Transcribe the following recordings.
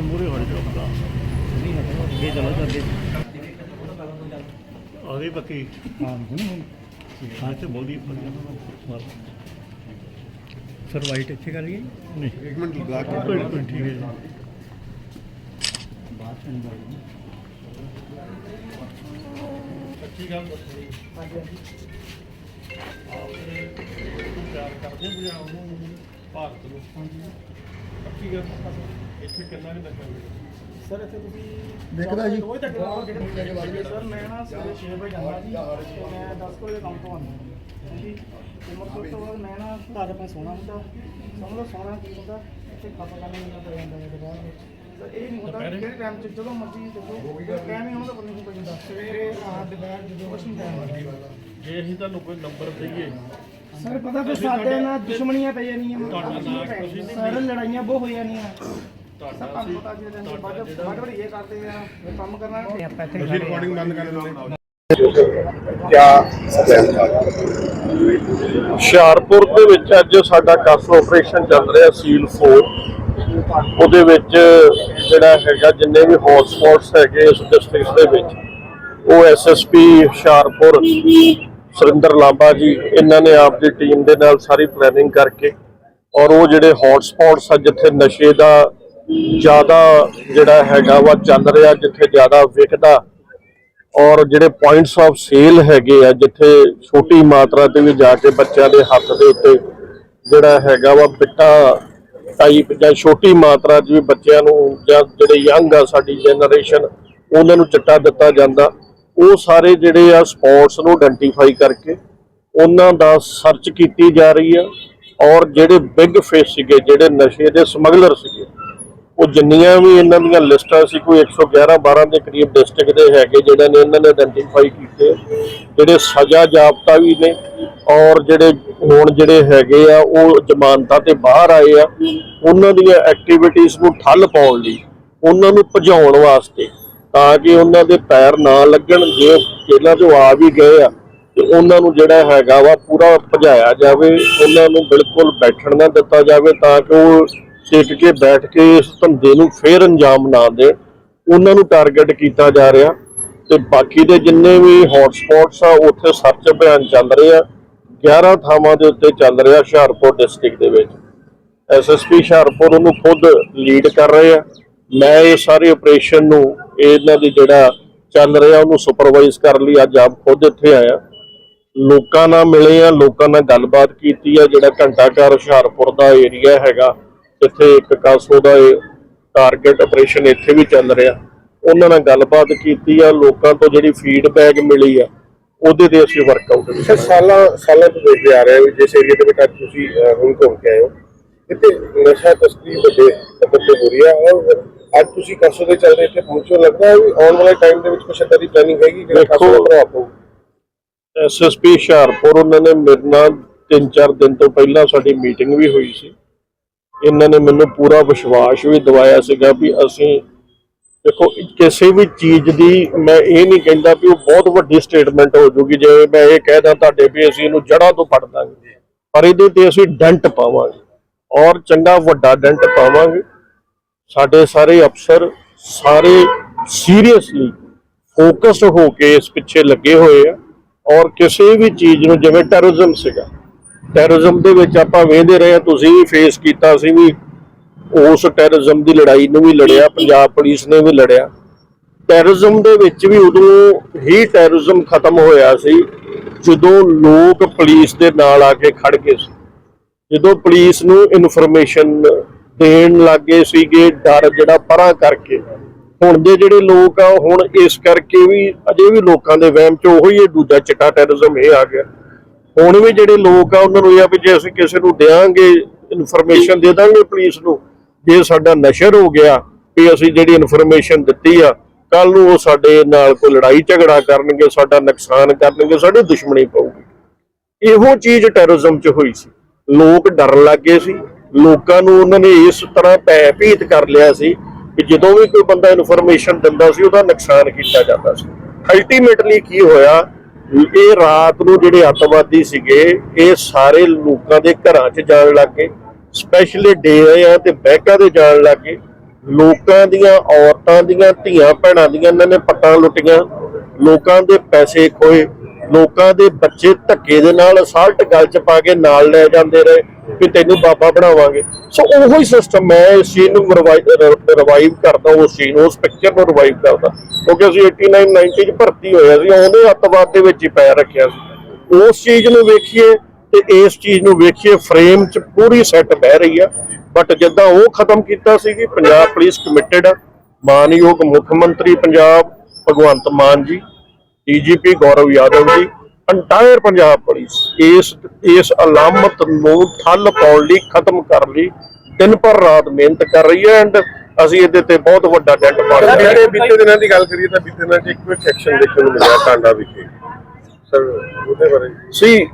ਮੂਰੇ ਹੋ ਜਾ ਬੰਦਾ ਅੱਗੇ ਚਲੋ ਜੀ, ਅੱਗੇ ਆ ਗਈ ਬੱਕੀ ਹਾਂ ਹਾਂ ਤੇ ਬੋਲਦੀ ਮਾਰ ਸਰ ਵਾਈਟ ਇੱਥੇ ਕਰ ਲਈਏ ਨਹੀਂ ਇੱਕ ਮਿੰਟ ਲਗਾ ਕੇ ਕੋਈ ਕੋਈ ਠੀਕ ਹੈ ਜੀ ਬਾਅਦ ਚ ਅੱਛੀ ਗੱਲ ਦੱਸੀ ਪਿਆਰ ਕਰਦੇ ਵੀ ਆ ਉਹਨੂੰ ਭਾਰਤ ਨੂੰ ਅੱਛੀ ਗੱਲ ਇੱਥੇ ਕਿੰਨਾ ਨਹੀਂ ਲੱਗਦਾ ਸਰ ਇੱਥੇ ਤੁਸੀਂ ਦੇਖਦਾ ਜੀ। ਰੋਜ਼ ਤੱਕ ਸਰ ਮੈਂ ਨਾ ਸਵੇਰੇ 6 ਵਜੇ ਜਾਂਦਾ ਜੀ ਤੇ ਮੈਂ 10 ਵਜੇ ਕੰਮ ਤੋਂ ਆਉਂਦਾ। ਹਾਂਜੀ ਤੇ ਮਤਲਬ ਤੋਂ ਬਾਅਦ ਮੈਂ ਨਾ ਘਰ ਆਪਣਾ ਸੋਣਾ ਹੁੰਦਾ ਸਮਝ ਲਓ ਸੋਣਾ ਕੀ ਹੁੰਦਾ ਇੱਥੇ ਖਾਤਾ ਕਰਨਾ ਮੈਨੂੰ ਪੈ ਜਾਂਦਾ ਹੈ ਦੁਪਹਿਰ ਨੂੰ ਸਰ ਇਹ ਨਹੀਂ ਹੁੰਦਾ? ਕਿਹੜੇ ਟਾਈਮ 'ਚ ਜਦੋਂ ਮਰਜ਼ੀ ਦੇਖੋ ਟਾਈਮ ਹੀ ਹੁੰਦਾ ਪਤਾ ਨਹੀਂ ਪੈ ਜਾਂਦਾ ਸਵੇਰੇ ਆ ਦੁਪਹਿਰ ਜਦੋਂ ਕੁਛ ਨਹੀਂ ਟਾਈਮ ਜੇ ਅਸੀਂ ਤੁਹਾਨੂੰ ਕੋਈ ਨੰਬਰ ਦਈਏ। ਸਰ ਪਤਾ ਫਿਰ ਸਾਡੇ ਨਾਲ ਦੁਸ਼ਮਣੀਆਂ ਪੈ ਜਾਣੀਆਂ ਤੁਹਾਡਾ ਨਾਂ ਕੁਛ ਨਹੀਂ ਸਰ ਲੜਾਈਆਂ ਬਹੁਤ ਹੋ ਜਾਣੀਆਂ ਤੁਹਾਡਾ ਤੁਹਾਨੂੰ ਅਸੀਂ ਪਤਾ ਜਿਹੜੇ ਦਿਨ ਬਾਅਦ ਬਾਅਦ ਬੜੀ ਇਹ ਕਰਦੇ ਆ ਇਹ ਕੰਮ ਕਰਨਾ ਆਪਾਂ ਇੱਥੇ ਅਸੀਂ ਰਿਕਾਰਡਿੰਗ ਬੰਦ ਕਰ ਦਿੰਦੇ ਹੁਸ਼ਿਆਰਪੁਰ ਦੇ ਵਿੱਚ ਅੱਜ ਸਾਡਾ ਕਾਫੀ ਆਪਰੇਸ਼ਨ ਚੱਲ ਰਿਹਾ ਸੀਲ 4 ਉਹਦੇ ਵਿੱਚ ਜਿਹੜਾ ਹੈਗਾ ਜਿੰਨੇ ਵੀ ਹੌਟ ਸਪੌਟਸ ਹੈਗੇ ਇਸ ਡਿਸਟ੍ਰਿਕਟ ਦੇ ਵਿੱਚ ਉਹ ਐਸਐਸਪੀ ਹੁਸ਼ਿਆਰਪੁਰ ਸੁਰਿੰਦਰ ਲਾਂਬਾ ਜੀ ਇਹਨਾਂ ਨੇ ਆਪ ਦੀ ਟੀਮ ਦੇ ਨਾਲ ਸਾਰੀ ਪਲੈਨਿੰਗ ਕਰਕੇ ਔਰ ਉਹ ਜਿਹੜੇ ਹੌਟ ਸਪੌਟਸ ਆ ਜਿੱਥੇ ਨਸ਼ੇ ਦਾ ਜ਼ਿਆਦਾ ਜਿਹੜਾ ਹੈਗਾ ਵਾ ਚੱਲ ਰਿਹਾ, ਜਿੱਥੇ ਜ਼ਿਆਦਾ ਵਿਕਦਾ। ਔਰ ਜਿਹੜੇ ਪੁਆਇੰਟਸ ਆਫ ਸੇਲ ਹੈਗੇ ਆ, ਜਿੱਥੇ ਛੋਟੀ ਮਾਤਰਾ ਤੇ ਵੀ ਜਾ ਕੇ ਬੱਚਿਆਂ ਦੇ ਹੱਥ ਦੇ ਉੱਤੇ ਜਿਹੜਾ ਹੈਗਾ ਵਾ ਬਿੱਟਾ ਟਾਈਪ ਜਾਂ ਛੋਟੀ ਮਾਤਰਾ 'ਚ ਵੀ ਬੱਚਿਆਂ ਨੂੰ ਜਾਂ ਜਿਹੜੇ ਯੰਗ ਆ ਸਾਡੀ ਜਨਰੇਸ਼ਨ ਉਹਨਾਂ ਨੂੰ ਚਿੱਟਾ ਦਿੱਤਾ ਜਾਂਦਾ। ਉਹ ਸਾਰੇ ਜਿਹੜੇ ਆ ਸਪੌਟਸ ਨੂੰ ਆਇਡੈਂਟੀਫਾਈ ਕਰਕੇ ਉਹਨਾਂ ਦਾ ਸਰਚ ਕੀਤੀ ਜਾ ਰਹੀ ਆ। ਔਰ ਜਿਹੜੇ ਬਿਗ ਫਿਸ਼ ਸੀਗੇ, ਜਿਹੜੇ ਨਸ਼ੇ ਦੇ ਸਮਗਲਰ ਸੀਗੇ ਉਹ ਜਿੰਨੀਆਂ ਵੀ ਇਹਨਾਂ ਦੀਆਂ ਲਿਸਟਾਂ ਸੀ, ਕੋਈ 111 12 ਦੇ ਕਰੀਬ ਡਿਸਟ੍ਰਿਕਟ ਦੇ ਹੈਗੇ ਜਿਹੜੇ ਨੇ, ਇਹਨਾਂ ਨੇ ਆਇਡੈਂਟੀਫਾਈ ਕੀਤੇ। ਜਿਹੜੇ ਸਜ਼ਾ ਜਾਪਤਾ ਵੀ ਨੇ ਔਰ ਜਿਹੜੇ ਹੁਣ ਜਿਹੜੇ ਹੈਗੇ ਆ, ਉਹ ਜ਼ਮਾਨਤਾਂ ਤੇ ਬਾਹਰ ਆਏ ਆ, ਉਹਨਾਂ ਦੀਆਂ ਐਕਟੀਵਿਟੀਜ਼ ਨੂੰ ਠੱਲ ਪਾਉਣ ਲਈ, ਉਹਨਾਂ ਨੂੰ ਭਜਾਉਣ ਵਾਸਤੇ ਤਾਂ ਕਿ ਉਹਨਾਂ ਦੇ ਪੈਰ ਨਾ ਲੱਗਣ, ਜੇ ਜੇਲ੍ਹਾਂ ਤੋਂ ਆ ਵੀ ਗਏ ਆ, ਤੇ ਉਹਨਾਂ ਨੂੰ ਜਿਹੜਾ ਹੈਗਾ ਵਾ ਪੂਰਾ ਭਜਾਇਆ ਜਾਵੇ, ਉਹਨਾਂ ਨੂੰ ਬਿਲਕੁਲ ਬੈਠਣ ਨਾ ਦਿੱਤਾ ਜਾਵੇ ਤਾਂ ਕਿ ਉਹ ਟਿਕ ਕੇ, ਬੈਠ ਕੇ ਇਸ ਧੰਦੇ ਨੂੰ ਫੇਰ ਅੰਜਾਮ ਨਾ ਦੇਣ ਉਹਨਾਂ ਨੂੰ ਟਾਰਗੇਟ ਕੀਤਾ ਜਾ ਰਿਹਾ। ਤੇ ਬਾਕੀ ਦੇ ਜਿੰਨੇ ਵੀ ਹੌਟ ਸਪੌਟਸ ਆ, ਉੱਥੇ ਸਰਚ ਅਭਿਆਨ ਚੱਲ ਰਿਹਾ 11 ਥਾਵਾਂ ਦੇ ਉੱਤੇ ਚੱਲ ਰਿਹਾ ਹੁਸ਼ਿਆਰਪੁਰ ਡਿਸਟ੍ਰਿਕਟ ਦੇ ਵਿੱਚ। ਐਸਐਸਪੀ ਹੁਸ਼ਿਆਰਪੁਰ ਉਹਨੂੰ ਖੁਦ ਲੀਡ ਕਰ ਰਹੇ ਆ। ਮੈਂ ਇਹ ਸਾਰੇ ਆਪਰੇਸ਼ਨ ਨੂੰ, ਇਹਨਾਂ ਦੀ ਜਿਹੜਾ ਚੱਲ ਰਿਹਾ, ਉਹਨੂੰ ਸੁਪਰਵਾਈਜ਼ ਕਰਨ ਲਈ। ਅੱਜ ਆਪ ਖੁਦ ਇੱਥੇ ਆਇਆ। ਲੋਕਾਂ ਨਾਲ ਮਿਲੇ ਆ, ਲੋਕਾਂ ਨਾਲ ਗੱਲਬਾਤ ਕੀਤੀ ਆ। ਜਿਹੜਾ ਘੰਟਾਘਰ ਹੁਸ਼ਿਆਰਪੁਰ ਦਾ ਏਰੀਆ ਹੈਗਾ ਜਿੱਥੇ ਇੱਕ ਕਾਸੋ ਦਾ ਟਾਰਗੇਟ ਆਪਰੇਸ਼ਨ ਇੱਥੇ ਵੀ ਚੱਲ ਰਿਹਾ। ਉਹਨਾਂ ਨਾਲ ਗੱਲਬਾਤ ਕੀਤੀ ਆ ਲੋਕਾਂ ਤੋਂ ਜਿਹੜੀ ਫੀਡਬੈਕ ਮਿਲੀ ਆ ਉਹਦੇ ਤੇ ਅਸੀਂ ਵਰਕਆਊਟ ਸਰ ਸਾਲਾਂ ਸਾਲਾਂ ਤੋਂ ਦੇਖਦੇ ਆ ਰਹੇ ਹਾਂ ਜਿਸ ਏਰੀਆ ਦੇ ਵਿੱਚ ਤੁਸੀਂ ਹੁਣ ਘੁੰਮ ਕੇ ਆਏ ਹੋ। ਇੱਥੇ ਨਸ਼ਾ ਤਸਕਰੀ ਵੱਡੇ ਪੱਧਰ ਤੇ ਹੋ ਰਹੀ ਹੈ ਔਰ ਅੱਜ ਤੁਸੀਂ ਕਾਸੋ ਦੇ ਚੱਲਦੇ ਇੱਥੇ ਪਹੁੰਚੋ ਲੱਗਦਾ ਹੈ ਵੀ ਆਉਣ ਵਾਲੇ ਟਾਈਮ ਦੇ ਵਿੱਚ ਕੁਛ ਏਦਾਂ ਦੀ ਪਲੈਨਿੰਗ ਹੈਗੀ ਜਿਹੜਾ ਕਾਸੋ ਦਾ ਪ੍ਰਭਾਵ ਪਊ ਐਸਐਸਪੀ ਹੁਸ਼ਿਆਰਪੁਰ ਉਹਨਾਂ ਨੇ ਮੇਰੇ ਨਾਲ 3-4 ਦਿਨ ਤੋਂ ਪਹਿਲਾਂ ਸਾਡੀ ਮੀਟਿੰਗ ਵੀ ਹੋਈ ਸੀ। ਇਹਨਾਂ ਨੇ ਮੈਨੂੰ ਪੂਰਾ ਵਿਸ਼ਵਾਸ ਵੀ ਦਿਵਾਇਆ ਸੀਗਾ ਵੀ ਅਸੀਂ ਦੇਖੋ, ਕਿਸੇ ਵੀ ਚੀਜ਼ ਦੀ ਮੈਂ ਇਹ ਨਹੀਂ ਕਹਿੰਦਾ ਵੀ ਉਹ ਬਹੁਤ ਵੱਡੀ ਸਟੇਟਮੈਂਟ ਹੋ ਜੂਗੀ, ਜੇ ਮੈਂ ਇਹ ਕਹਿਦਾ ਤੁਹਾਡੇ ਵੀ ਅਸੀਂ ਇਹਨੂੰ ਜੜ੍ਹਾਂ ਤੋਂ ਫੜ ਦਾਂਗੇ। ਪਰ ਇਹਦੇ ਤੇ ਅਸੀਂ ਡੈਂਟ ਪਾਵਾਂਗੇ ਔਰ ਚੰਗਾ ਵੱਡਾ ਡੈਂਟ ਪਾਵਾਂਗੇ। ਸਾਡੇ ਸਾਰੇ ਅਫਸਰ ਸਾਰੇ ਸੀਰੀਅਸਲੀ ਫੋਕਸਡ ਹੋ ਕੇ ਇਸ ਪਿੱਛੇ ਲੱਗੇ ਹੋਏ ਆ ਔਰ ਕਿਸੇ ਵੀ ਚੀਜ਼ ਨੂੰ, ਜਿਵੇਂ ਟੈਰਰਿਜ਼ਮ ਸੀਗਾ ਟੈਰਰਿਜ਼ਮ ਦੇ ਵਿੱਚ ਆਪਾਂ ਵੇਖਦੇ ਰਹੇ ਆ ਤੁਸੀਂ ਵੀ ਫੇਸ ਕੀਤਾ ਸੀ ਵੀ ਉਸ ਟੈਰਰਿਜ਼ਮ ਦੀ ਲੜਾਈ ਨੂੰ ਵੀ ਲੜਿਆ ਪੰਜਾਬ ਪੁਲਿਸ ਨੇ ਵੀ ਲੜਿਆ। ਟੈਰਰਿਜ਼ਮ ਦੇ ਵਿੱਚ ਵੀ ਉਦੋਂ ਹੀ ਟੈਰਰਿਜ਼ਮ ਖਤਮ ਹੋਇਆ ਸੀ ਜਦੋਂ ਲੋਕ ਪੁਲਿਸ ਦੇ ਨਾਲ ਆ ਕੇ ਖੜ ਗਏ ਸੀ। ਜਦੋਂ ਪੁਲਿਸ ਨੂੰ ਇਨਫੋਰਮੇਸ਼ਨ ਦੇਣ ਲੱਗੇ ਸੀਗੇ ਡਰ ਜਿਹੜਾ ਪਰਾਂ ਕਰਕੇ। ਹੁਣ ਦੇ ਜਿਹੜੇ ਲੋਕ ਆ ਹੁਣ ਇਸ ਕਰਕੇ ਵੀ ਅਜੇ ਵੀ ਲੋਕਾਂ ਦੇ ਵਹਿਮ ਚ ਉਹੀ ਇਹ ਦੂਜਾ ਚਿੱਟਾ ਟੈਰਰਿਜ਼ਮ ਇਹ ਆ ਗਿਆ। ਹੁਣ ਵੀ ਜਿਹੜੇ ਲੋਕ ਆ, ਉਹਨਾਂ ਨੂੰ ਇਹ ਆ ਵੀ ਜੇ ਅਸੀਂ ਕਿਸੇ ਨੂੰ ਦਿਆਂਗੇ ਇਨਫੋਰਮੇਸ਼ਨ ਦੇ ਦਾਂਗੇ ਪੁਲਿਸ ਨੂੰ, ਜੇ ਸਾਡਾ ਨਸ਼ਰ ਹੋ ਗਿਆ ਵੀ ਅਸੀਂ ਜਿਹੜੀ ਇਨਫੋਰਮੇਸ਼ਨ ਦਿੱਤੀ ਆ ਕੱਲ ਨੂੰ ਉਹ ਸਾਡੇ ਨਾਲ ਕੋਈ ਲੜਾਈ ਝਗੜਾ ਕਰਨਗੇ, ਸਾਡਾ ਨੁਕਸਾਨ ਕਰਨਗੇ, ਸਾਡੀ ਦੁਸ਼ਮਣੀ ਪਊਗੀ। ਇਹੋ ਚੀਜ਼ ਟੈਰਰਿਜ਼ਮ 'ਚ ਹੋਈ ਸੀ। ਲੋਕ ਡਰਨ ਲੱਗੇ ਸੀ। ਲੋਕਾਂ ਨੂੰ ਉਹਨਾਂ ਨੇ ਇਸ ਤਰ੍ਹਾਂ ਭੈ ਭੀਤ ਕਰ ਲਿਆ ਸੀ ਕਿ ਜਦੋਂ ਵੀ ਕੋਈ ਬੰਦਾ ਇਨਫੋਰਮੇਸ਼ਨ ਦਿੰਦਾ ਸੀ, ਉਹਦਾ ਨੁਕਸਾਨ ਕੀਤਾ ਜਾਂਦਾ ਸੀ। ਅਲਟੀਮੇਟਲੀ ਕੀ ਹੋਇਆ? ਇਹ ਰਾਤ ਨੂੰ ਜਿਹੜੇ ਅੱਤਵਾਦੀ ਸੀਗੇ, ਇਹ ਸਾਰੇ ਲੋਕਾਂ ਦੇ ਘਰਾਂ 'ਚ ਜਾਣ ਲੱਗੇ ਸਪੈਸ਼ਲੀ ਡੇ ਆ ਤੇ ਬੈਕਾਂ ਦੇ ਜਾਣ ਲੱਗੇ। ਲੋਕਾਂ ਦੀਆਂ ਔਰਤਾਂ ਦੀਆਂ, ਧੀਆਂ ਭੈਣਾਂ ਦੀਆਂ, ਇਹਨਾਂ ਨੇ ਪੱਟਾਂ ਲੁੱਟੀਆਂ। ਲੋਕਾਂ ਦੇ ਪੈਸੇ ਖੋਏ। ਲੋਕਾਂ ਦੇ ਬੱਚੇ ਧੱਕੇ ਦੇ ਨਾਲ ਅਸਲਟ ਗਲ ਚ ਪਾ ਕੇ ਨਾਲ ਲੈ ਜਾਂਦੇ ਰਹੇ। ਕਿ ਤੈਨੂੰ ਬਾਬਾ ਬਣਾਵਾਂਗੇ। ਸੋ ਉਹੋ ਹੀ ਸਿਸਟਮ ਮੈਂ ਇਸ ਚੀਜ਼ ਨੂੰ ਰਿਵਾਈਵ ਕਰਦਾ, ਉਸ ਚੀਜ਼ ਨੂੰ, ਉਸ ਪਿਕਚਰ ਨੂੰ ਰਿਵਾਈਵ ਕਰਦਾ। ਕਿਉਂਕਿ ਅਸੀਂ 89 90 ਚ ਭਰਤੀ ਹੋਇਆ ਸੀ ਉਹਨੇ ਅੱਤਵਾਦ ਦੇ ਵਿੱਚ ਹੀ ਪੈਰ ਰੱਖਿਆ ਸੀ। ਉਸ ਚੀਜ਼ ਨੂੰ ਵੇਖੀਏ ਤੇ ਇਸ ਚੀਜ਼ ਨੂੰ ਵੇਖੀਏ ਫਰੇਮ 'ਚ ਪੂਰੀ ਸੈੱਟ ਬਹਿ ਰਹੀ ਆ। ਬਟ ਜਿੱਦਾਂ ਉਹ ਖਤਮ ਕੀਤਾ ਸੀ ਕਿ ਪੰਜਾਬ ਪੁਲਿਸ ਕਮਿਟਡ ਆ, ਮਾਨਯੋਗ ਮੁੱਖ ਮੰਤਰੀ ਪੰਜਾਬ ਭਗਵੰਤ ਮਾਨ ਜੀ ਡੀਜੀਪੀ ਗੌਰਵ ਯਾਦਵ ਜੀ ਅੰਟਾਇਰ ਪੰਜਾਬ ਪੁਲਿਸ ਇਸ ਇਸ ਅਲਾਮਤ ਨੂੰ ਠੱਲ ਪਾਉਣ ਲਈ ਖਤਮ ਕਰਨ ਲਈ ਦਿਨ ਪਰ ਰਾਤ ਮਿਹਨਤ ਕਰ ਰਹੀ ਹੈ ਐਂਡ ਅਸੀਂ ਇਹਦੇ ਤੇ ਬਹੁਤ ਵੱਡਾ ਡੈਂਟ ਪਾ ਰਹੇ ਹਾਂ। ਜਿਹੜੇ ਬੀਤੇ ਦਿਨਾਂ ਦੀ ਗੱਲ ਕਰੀਏ ਤਾਂ ਬੀਤੇ ਦਿਨਾਂ 'ਚ ਇੱਕ ਕੁਇਕ ਐਕਸ਼ਨ ਦੇਖਣ ਨੂੰ ਮਿਲਿਆ ਟਾਂਡਾ ਵਿਖੇ। ਸਰ ਉਹਦੇ ਬਾਰੇ ਸੀ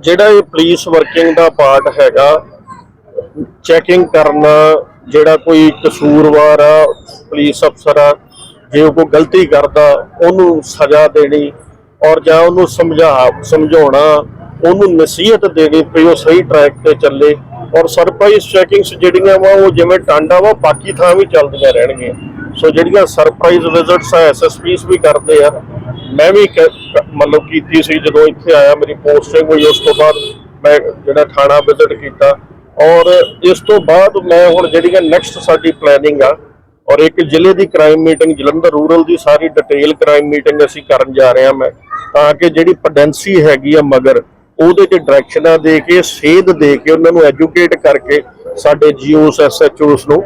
ਜਿਹੜਾ ਇਹ ਪੁਲਿਸ ਵਰਕਿੰਗ ਦਾ ਪਾਰਟ ਹੈਗਾ ਚੈਕਿੰਗ ਕਰਨਾ ਜਿਹੜਾ ਕੋਈ ਕਸੂਰਵਾਰ ਆ ਪੁਲਿਸ ਅਫਸਰ ਆ ਜੇ ਉਹ ਕੋਈ ਗਲਤੀ ਕਰਦਾ ਉਹਨੂੰ ਸਜ਼ਾ ਦੇਣੀ ਔਰ ਜਾਂ ਉਹਨੂੰ ਸਮਝਾ, ਸਮਝਾਉਣਾ, ਉਹਨੂੰ ਨਸੀਹਤ ਦੇਣੀ ਵੀ ਉਹ ਸਹੀ ਟਰੈਕ ਤੇ ਚੱਲੇ। ਔਰ ਸਰਪ੍ਰਾਈਜ਼ ਚੈਕਿੰਗਸ ਜਿਹੜੀਆਂ ਵਾ, ਉਹ ਜਿਵੇਂ ਟਾਂਡਾ ਵਾ, ਬਾਕੀ ਥਾਂ ਵੀ ਚੱਲਦੀਆਂ ਰਹਿਣਗੀਆਂ। ਸੋ ਜਿਹੜੀਆਂ ਸਰਪ੍ਰਾਈਜ਼ ਵਿਜ਼ਿਟਸ ਆ ਐਸਐਸਪੀਸ ਵੀ ਕਰਦੇ ਆ, ਮੈਂ ਵੀ ਕ- ਮਤਲਬ ਕੀਤੀ ਸੀ ਜਦੋਂ ਇੱਥੇ ਆਇਆ, ਮੇਰੀ ਪੋਸਟਿੰਗ ਹੋਈ, ਉਸ ਤੋਂ ਬਾਅਦ ਮੈਂ ਜਿਹੜਾ ਥਾਣਾ ਵਿਜ਼ਿਟ ਕੀਤਾ। ਔਰ ਇਸ ਤੋਂ ਬਾਅਦ ਮੈਂ ਹੁਣ ਜਿਹੜੀਆਂ ਨੈਕਸਟ ਸਾਡੀ ਪਲੈਨਿੰਗ ਆ, ਔਰ ਇੱਕ ਜ਼ਿਲ੍ਹੇ ਦੀ ਕ੍ਰਾਈਮ ਮੀਟਿੰਗ ਜਲੰਧਰ ਰੂਰਲ ਦੀ ਸਾਰੀ ਡਿਟੇਲ ਕ੍ਰਾਈਮ ਮੀਟਿੰਗ ਅਸੀਂ ਕਰਨ ਜਾ ਰਹੇ ਹਾਂ ਮੈਂ। ਤਾਂ ਕਿ ਜਿਹੜੀ ਪੈਡੈਂਸੀ ਹੈਗੀ ਆ ਮਗਰ, ਉਹਦੇ ਤੇ ਡਾਇਰੈਕਸ਼ਨਾਂ ਦੇ ਕੇ, ਸੇਧ ਦੇ ਕੇ ਉਹਨਾਂ ਨੂੰ ਐਜੂਕੇਟ ਕਰਕੇ ਸਾਡੇ ਜੀਓਸ, ਐਸਐਚਓਸ ਨੂੰ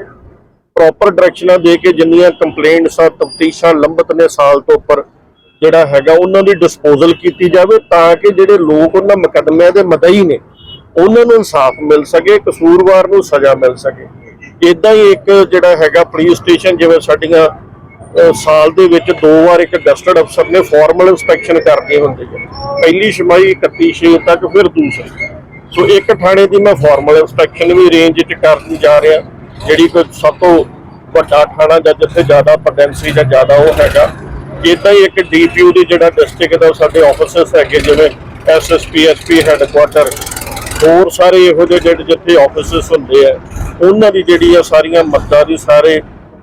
ਪ੍ਰੋਪਰ ਡਾਇਰੈਕਸ਼ਨਾਂ ਦੇ ਕੇ ਜਿੰਨੀਆਂ ਕੰਪਲੇਂਟਸ ਆ, ਤਫਤੀਸ਼ਾਂ ਲੰਬਤ ਨੇ ਸਾਲ ਤੋਂ ਉੱਪਰ ਜਿਹੜਾ ਹੈਗਾ, ਉਹਨਾਂ ਦੀ ਡਿਸਪੋਜ਼ਲ ਕੀਤੀ ਜਾਵੇ ਤਾਂ ਕਿ ਜਿਹੜੇ ਲੋਕ ਉਹਨਾਂ ਮੁਕੱਦਮਿਆਂ ਦੇ ਮਦਈ ਨੇ, ਉਹਨਾਂ ਨੂੰ ਇਨਸਾਫ ਮਿਲ ਸਕੇ, ਕਸੂਰਵਾਰ ਨੂੰ ਸਜ਼ਾ ਮਿਲ ਸਕੇ। ਇਦਾਂ ਹੀ ਇੱਕ ਜਿਹੜਾ ਹੈਗਾ ਪੁਲਿਸ ਸਟੇਸ਼ਨ ਜਿਵੇਂ ਸਾਡੀਆਂ ਸਾਲ ਦੇ ਵਿੱਚ ਦੋ ਵਾਰ ਇੱਕ ਗਸਟਡ ਅਫਸਰ ਨੇ ਫਾਰਮਲ ਇਨਸਪੈਕਸ਼ਨ ਕਰਨੀ ਹੁੰਦੀ ਹੈ। ਪਹਿਲੀ ਛਮਾਈ 31 ਛੇ ਤੱਕ, ਫਿਰ ਦੂਸਰੀ। ਸੋ ਇੱਕ ਥਾਣੇ ਦੀ ਮੈਂ ਫਾਰਮਲ ਇਨਸਪੈਕਸ਼ਨ ਵੀ ਰੇਂਜ 'ਚ ਕਰਨ ਜਾ ਰਿਹਾ, ਜਿਹੜੀ ਕੋਈ ਸਭ ਤੋਂ ਵੱਡਾ ਥਾਣਾ ਜਾਂ ਜਿੱਥੇ ਜ਼ਿਆਦਾ ਪੋਟੈਂਸੀ ਜਾਂ ਜ਼ਿਆਦਾ ਉਹ ਹੈਗਾ। ਇਦਾਂ ਹੀ ਇੱਕ ਡੀਪੀਯੂ ਦੀ ਜਿਹੜਾ ਡਿਸਟ੍ਰਿਕਟ ਦਾ ਸਾਡੇ ਆਫਿਸਰਸ ਹੈਗੇ, ਜਿਵੇਂ ਐਸਐਸਪੀ ਐਸਪੀ ਹੈੱਡਕੁਆਟਰ ਹੋਰ ਸਾਰੇ ਇਹੋ ਜਿਹੇ ਜਿਹੜੇ ਜਿੱਥੇ ਆਫਿਸਰਸ ਹੁੰਦੇ ਆ, ਉਹਨਾਂ ਦੀ ਜਿਹੜੀ ਆ ਸਾਰੀਆਂ ਮੱਦਾਂ ਦੀ ਸਾਰੇ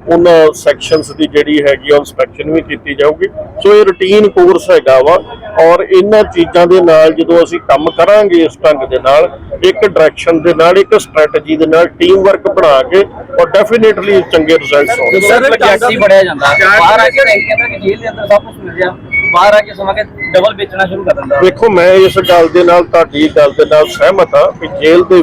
ਉਹਨਾਂ ਸੈਕਸ਼ਨਸ ਦੀ ਜਿਹੜੀ ਹੈਗੀ ਆ ਇਨਸਪੈਕਸ਼ਨ ਵੀ ਕੀਤੀ ਜਾਊਗੀ। ਸੋ ਇਹ ਰੂਟੀਨ ਕੋਰਸ ਹੈਗਾ ਵਾ ਔਰ ਇਹਨਾਂ ਚੀਜ਼ਾਂ ਦੇ ਨਾਲ ਜਦੋਂ ਅਸੀਂ ਕੰਮ ਕਰਾਂਗੇ ਇਸ ਢੰਗ ਦੇ ਨਾਲ ਇੱਕ ਡਾਇਰੈਕਸ਼ਨ ਦੇ ਨਾਲ ਇੱਕ ਸਟ੍ਰੈਟਜੀ ਦੇ ਨਾਲ ਟੀਮ ਵਰਕ ਬਣਾ ਕੇ ਔਰ ਡੈਫੀਨੇਟਲੀ ਚੰਗੇ ਰਿਜ਼ਲਟਸ ਆਉਣਗੇ। ਸਰ ਪ੍ਰੋਜੈਕਟ ਬੜਿਆ ਜਾਂਦਾ। ਬਾਹਰ ਆ ਕੇ ਨਹੀਂ ਕਹਿੰਦਾ ਕਿ ਜੇਲ੍ਹ ਦੇ ਅੰਦਰ ਸਭ ਕੁਝ ਮਿਲ ਗਿਆ ਬਾਹਰ ਆ ਕੇ ਸਮਾਂ ਕੇ ਡਬਲ ਵੇਚਣਾ ਸ਼ੁਰੂ ਕਰ ਦਿੰਦਾ। ਵੇਖੋ ਮੈਂ ਇਸ ਗੱਲ ਦੇ ਨਾਲ ਤੁਹਾਡੀ ਗੱਲ ਦੇ ਨਾਲ ਸਹਿਮਤ ਹਾਂ ਕਿ ਜੇਲ੍ਹ ਦੇ